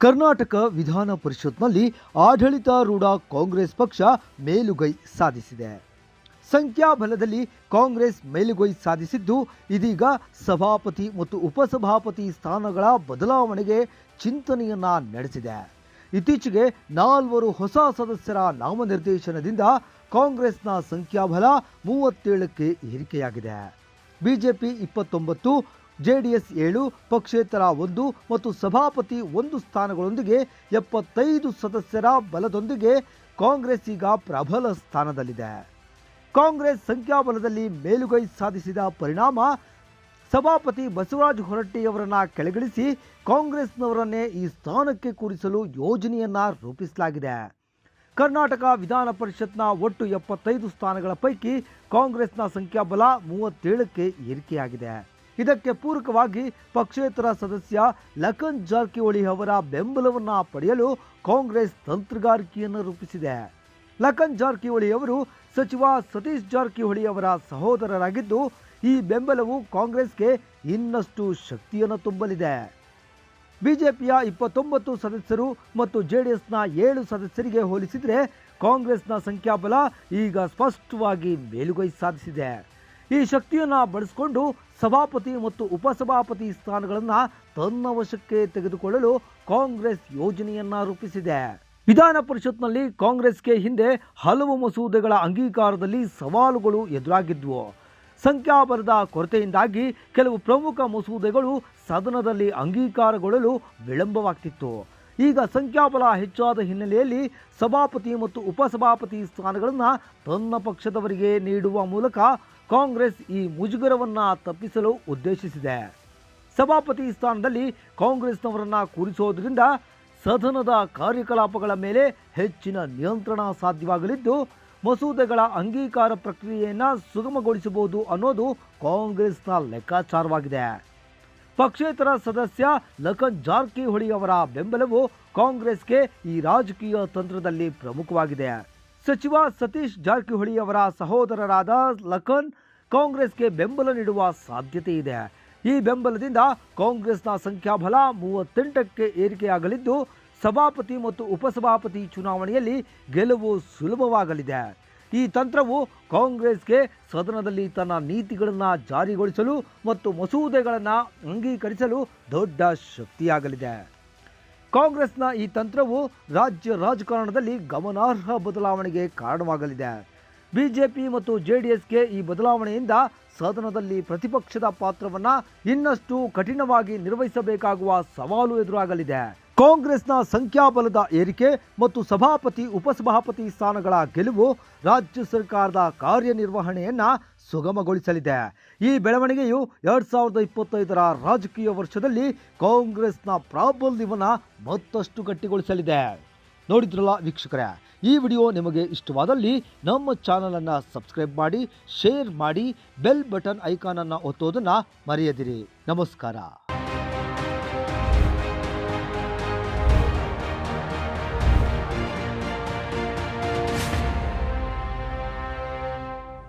ಕರ್ನಾಟಕ ವಿಧಾನ ಪರಿಷತ್ನಲ್ಲಿ ಆಡಳಿತಾರೂಢ ಕಾಂಗ್ರೆಸ್ ಪಕ್ಷ ಮೇಲುಗೈ ಸಾಧಿಸಿದೆ. ಸಂಖ್ಯಾಬಲದಲ್ಲಿ ಕಾಂಗ್ರೆಸ್ ಮೇಲುಗೈ ಸಾಧಿಸಿದ್ದು, ಇದೀಗ ಸಭಾಪತಿ ಮತ್ತು ಉಪಸಭಾಪತಿ ಸ್ಥಾನಗಳ ಬದಲಾವಣೆಗೆ ಚಿಂತನೆಯನ್ನ ನಡೆಸಿದೆ. ಇತ್ತೀಚೆಗೆ ನಾಲ್ವರು ಹೊಸ ಸದಸ್ಯರ ನಾಮನಿರ್ದೇಶನದಿಂದ ಕಾಂಗ್ರೆಸ್ನ ಸಂಖ್ಯಾಬಲ ಮೂವತ್ತೇಳಕ್ಕೆ ಏರಿಕೆಯಾಗಿದೆ. ಬಿಜೆಪಿ ಇಪ್ಪತ್ತೊಂಬತ್ತು ಜೆಡಿಎಸ್ ಏಳು, ಪಕ್ಷೇತರ ಒಂದು ಮತ್ತು ಸಭಾಪತಿ ಒಂದು ಸ್ಥಾನಗಳೊಂದಿಗೆ ಎಪ್ಪತ್ತೈದು ಸದಸ್ಯರ ಬಲದೊಂದಿಗೆ ಕಾಂಗ್ರೆಸ್ ಈಗ ಪ್ರಬಲ ಸ್ಥಾನದಲ್ಲಿದೆ. ಕಾಂಗ್ರೆಸ್ ಸಂಖ್ಯಾಬಲದಲ್ಲಿ ಮೇಲುಗೈ ಸಾಧಿಸಿದ ಪರಿಣಾಮ ಸಭಾಪತಿ ಬಸವರಾಜ ಹೊರಟ್ಟಿಯವರನ್ನ ಕೆಳಗಿಳಿಸಿ ಕಾಂಗ್ರೆಸ್ನವರನ್ನೇ ಈ ಸ್ಥಾನಕ್ಕೆ ಕೂರಿಸಲು ಯೋಜನೆಯನ್ನ ರೂಪಿಸಲಾಗಿದೆ. ಕರ್ನಾಟಕ ವಿಧಾನ ಪರಿಷತ್ನ ಒಟ್ಟು ಎಪ್ಪತ್ತೈದು ಸ್ಥಾನಗಳ ಪೈಕಿ ಕಾಂಗ್ರೆಸ್ನ ಸಂಖ್ಯಾಬಲ ಮೂವತ್ತೇಳಕ್ಕೆ ಏರಿಕೆಯಾಗಿದೆ. ಇದಕ್ಕೆ ಪೂರಕವಾಗಿ ಪಕ್ಷೇತರ ಸದಸ್ಯ ಲಖನ್ ಜಾರಕಿಹೊಳಿ ಅವರ ಬೆಂಬಲವನ್ನು ಪಡೆಯಲು ಕಾಂಗ್ರೆಸ್ ತಂತ್ರಗಾರಿಕೆಯನ್ನು ರೂಪಿಸಿದೆ. ಲಖನ್ ಜಾರಕಿಹೊಳಿ ಅವರು ಸಚಿವ ಸತೀಶ್ ಜಾರಕಿಹೊಳಿ ಅವರ ಸಹೋದರರಾಗಿದ್ದು, ಈ ಬೆಂಬಲವು ಕಾಂಗ್ರೆಸ್ಗೆ ಇನ್ನಷ್ಟು ಶಕ್ತಿಯನ್ನು ತುಂಬಲಿದೆ. ಬಿಜೆಪಿಯ ಇಪ್ಪತ್ತೊಂಬತ್ತು ಸದಸ್ಯರು ಮತ್ತು ಜೆಡಿಎಸ್ನ ಏಳು ಸದಸ್ಯರಿಗೆ ಹೋಲಿಸಿದರೆ ಕಾಂಗ್ರೆಸ್ನ ಸಂಖ್ಯಾಬಲ ಈಗ ಸ್ಪಷ್ಟವಾಗಿ ಮೇಲುಗೈ ಸಾಧಿಸಿದೆ. ಈ ಶಕ್ತಿಯನ್ನು ಬಳಸಿಕೊಂಡು ಸಭಾಪತಿ ಮತ್ತು ಉಪಸಭಾಪತಿ ಸ್ಥಾನಗಳನ್ನು ತನ್ನ ವಶಕ್ಕೆ ತೆಗೆದುಕೊಳ್ಳಲು ಕಾಂಗ್ರೆಸ್ ಯೋಜನೆಯನ್ನ ರೂಪಿಸಿದೆ. ವಿಧಾನ ಪರಿಷತ್ನಲ್ಲಿ ಕಾಂಗ್ರೆಸ್ಗೆ ಹಿಂದೆ ಹಲವು ಮಸೂದೆಗಳ ಅಂಗೀಕಾರದಲ್ಲಿ ಸವಾಲುಗಳು ಎದುರಾಗಿದ್ವು. ಸಂಖ್ಯಾಬಲದ ಕೊರತೆಯಿಂದಾಗಿ ಕೆಲವು ಪ್ರಮುಖ ಮಸೂದೆಗಳು ಸದನದಲ್ಲಿ ಅಂಗೀಕಾರಗೊಳ್ಳಲು ವಿಳಂಬವಾಗ್ತಿತ್ತು. ಈಗ ಸಂಖ್ಯಾಬಲ ಹೆಚ್ಚಾದ ಹಿನ್ನೆಲೆಯಲ್ಲಿ ಸಭಾಪತಿ ಮತ್ತು ಉಪಸಭಾಪತಿ ಸ್ಥಾನಗಳನ್ನು ತನ್ನ ಪಕ್ಷದವರಿಗೆ ನೀಡುವ ಮೂಲಕ ಕಾಂಗ್ರೆಸ್ ಈ ಮುಜುಗರವನ್ನು ತಪ್ಪಿಸಲು ಉದ್ದೇಶಿಸಿದೆ. ಸಭಾಪತಿ ಸ್ಥಾನದಲ್ಲಿ ಕಾಂಗ್ರೆಸ್ನವರನ್ನು ಕೂರಿಸೋದ್ರಿಂದ ಸದನದ ಕಾರ್ಯಕಲಾಪಗಳ ಮೇಲೆ ಹೆಚ್ಚಿನ ನಿಯಂತ್ರಣ ಸಾಧ್ಯವಾಗಲಿದ್ದು, ಮಸೂದೆಗಳ ಅಂಗೀಕಾರ ಪ್ರಕ್ರಿಯೆಯನ್ನು ಸುಗಮಗೊಳಿಸಬಹುದು ಅನ್ನೋದು ಕಾಂಗ್ರೆಸ್ನ ಲೆಕ್ಕಾಚಾರವಾಗಿದೆ. ಪಕ್ಷೇತರ ಸದಸ್ಯ ಲಖನ್ ಜಾರಕಿಹೊಳಿ ಅವರ ಬೆಂಬಲವು ಕಾಂಗ್ರೆಸ್ಗೆ ಈ ರಾಜಕೀಯ ತಂತ್ರದಲ್ಲಿ ಪ್ರಮುಖವಾಗಿದೆ. ಸಚಿವ ಸತೀಶ್ ಜಾರಕಿಹೊಳಿ ಅವರ ಸಹೋದರರಾದ ಲಖನ್ ಕಾಂಗ್ರೆಸ್ಗೆ ಬೆಂಬಲ ನೀಡುವ ಸಾಧ್ಯತೆ ಇದೆ. ಈ ಬೆಂಬಲದಿಂದ ಕಾಂಗ್ರೆಸ್ನ ಸಂಖ್ಯಾಬಲ ಮೂವತ್ತೆಂಟಕ್ಕೆ ಏರಿಕೆಯಾಗಲಿದ್ದು, ಸಭಾಪತಿ ಮತ್ತು ಉಪಸಭಾಪತಿ ಚುನಾವಣೆಯಲ್ಲಿ ಗೆಲುವು ಸುಲಭವಾಗಲಿದೆ. ಈ ತಂತ್ರವು ಕಾಂಗ್ರೆಸ್ಗೆ ಸದನದಲ್ಲಿ ತನ್ನ ನೀತಿಗಳನ್ನು ಜಾರಿಗೊಳಿಸಲು ಮತ್ತು ಮಸೂದೆಗಳನ್ನು ಅಂಗೀಕರಿಸಲು ದೊಡ್ಡ ಶಕ್ತಿಯಾಗಲಿದೆ. ಕಾಂಗ್ರೆಸ್ನ ಈ ತಂತ್ರವು ರಾಜ್ಯ ರಾಜಕಾರಣದಲ್ಲಿ ಗಮನಾರ್ಹ ಬದಲಾವಣೆಗೆ ಕಾರಣವಾಗಲಿದೆ. ಬಿಜೆಪಿ ಮತ್ತು ಜೆಡಿಎಸ್ಗೆ ಈ ಬದಲಾವಣೆಯಿಂದ ಸದನದಲ್ಲಿ ಪ್ರತಿಪಕ್ಷದ ಪಾತ್ರವನ್ನು ಇನ್ನಷ್ಟು ಕಠಿಣವಾಗಿ ನಿರ್ವಹಿಸಬೇಕಾಗುವ ಸವಾಲು ಎದುರಾಗಲಿದೆ. ಕಾಂಗ್ರೆಸ್ನ ಸಂಖ್ಯಾಬಲದ ಏರಿಕೆ ಮತ್ತು ಸಭಾಪತಿ, ಉಪಸಭಾಪತಿ ಸ್ಥಾನಗಳ ಗೆಲುವು ರಾಜ್ಯ ಸರ್ಕಾರದ ಕಾರ್ಯನಿರ್ವಹಣೆಯನ್ನ ಸುಗಮಗೊಳಿಸಲಿದೆ. ಈ ಬೆಳವಣಿಗೆಯು ಎರಡ್ ಸಾವಿರದ ಇಪ್ಪತ್ತೈದರ ರಾಜಕೀಯ ವರ್ಷದಲ್ಲಿ ಕಾಂಗ್ರೆಸ್ನ ಪ್ರಾಬಲ್ಯವನ್ನು ಮತ್ತಷ್ಟು ಗಟ್ಟಿಗೊಳಿಸಲಿದೆ. ನೋಡಿದ್ರಲ್ಲ ವೀಕ್ಷಕರೇ? ಈ ವಿಡಿಯೋ ನಿಮಗೆ ಇಷ್ಟವಾದಲ್ಲಿ ನಮ್ಮ ಚಾನಲನ್ನು ಸಬ್ಸ್ಕ್ರೈಬ್ ಮಾಡಿ, ಶೇರ್ ಮಾಡಿ, ಬೆಲ್ ಬಟನ್ ಐಕಾನನ್ನು ಒತ್ತೋದನ್ನು ಮರೆಯದಿರಿ. ನಮಸ್ಕಾರ.